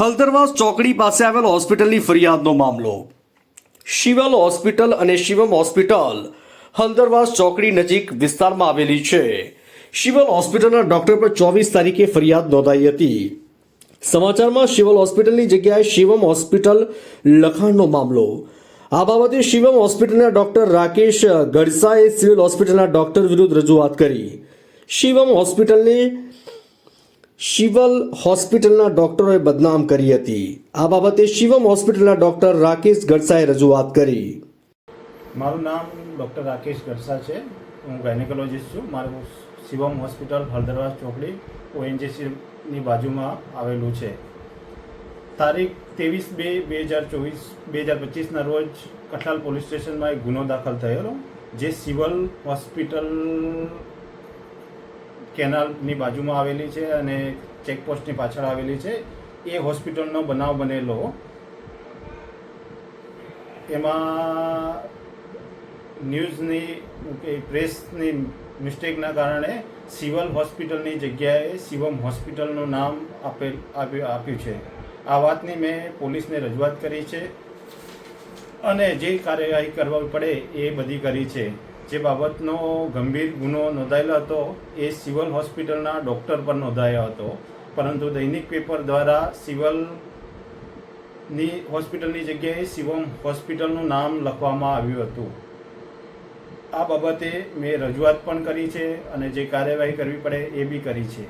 હલદરવાસ ચોકડી પાસે આવેલ હોસ્પિટલની ફરિયાદનો મામલો. શિવલ હોસ્પિટલ અને શિવમ હોસ્પિટલ હલદરવાસ ચોકડી નજીક વિસ્તારમાં આવેલી છે. શિવલ હોસ્પિટલના ડોક્ટર પર ચોવીસ તારીખે ફરિયાદ નોંધાઈ હતી. સમાચારમાં શિવલ હોસ્પિટલની જગ્યાએ શિવમ હોસ્પિટલ લખાણનો મામલો. આ બાબતે શિવમ હોસ્પિટલના ડોક્ટર રાકેશ ગડસાએ સિવિલ હોસ્પિટલના ડોક્ટર વિરુદ્ધ રજૂઆત કરી. શિવમ હોસ્પિટલને શિવલ હોસ્પિટલના ડોક્ટરોએ બદનામ કરી હતી. આ બાબતે શિવમ હોસ્પિટલના ડોક્ટર રાકેશ ગડસાએ રજૂઆત કરી. મારું નામ ડૉક્ટર રાકેશ ગડસા છે. હું ગાયનેકોલોજીસ્ટ છું. મારું શિવમ હોસ્પિટલ હળદરવાસ ચોકડી ઓએનજીસીની બાજુમાં આવેલું છે. તારીખ ત્રેવીસ બે બે હજાર ચોવીસ બે હજાર પચીસના રોજ કઠલાલ પોલીસ સ્ટેશનમાં એક ગુનો દાખલ થયેલો, જે સિવલ હોસ્પિટલ કેનાલની બાજુમાં આવેલી છે અને ચેકપોસ્ટની પાછળ આવેલી છે. એ હોસ્પિટલનો બનાવ બનેલો. એમાં ન્યૂઝની પ્રેસની મિસ્ટેકના કારણે સિવલ હોસ્પિટલની જગ્યાએ શિવમ હોસ્પિટલનું નામ આપેલ આપ્યું છે. આ વાતની મેં પોલીસને રજૂઆત કરી છે અને જે કાર્યવાહી કરવા પડે એ બધી કરી છે. જે બાબતનો ગંભીર ગુનો નોંધાયેલો હતો, એ સિવલ હોસ્પિટલના ડૉક્ટર પર નોંધાયો હતો. પરંતુ દૈનિક પેપર દ્વારા સિવિલની હોસ્પિટલની જગ્યાએ શિવમ હોસ્પિટલનું નામ લખવામાં આવ્યું હતું. આ બાબતે મેં રજૂઆત પણ કરી છે અને જે કાર્યવાહી કરવી પડે એ બી કરી છે.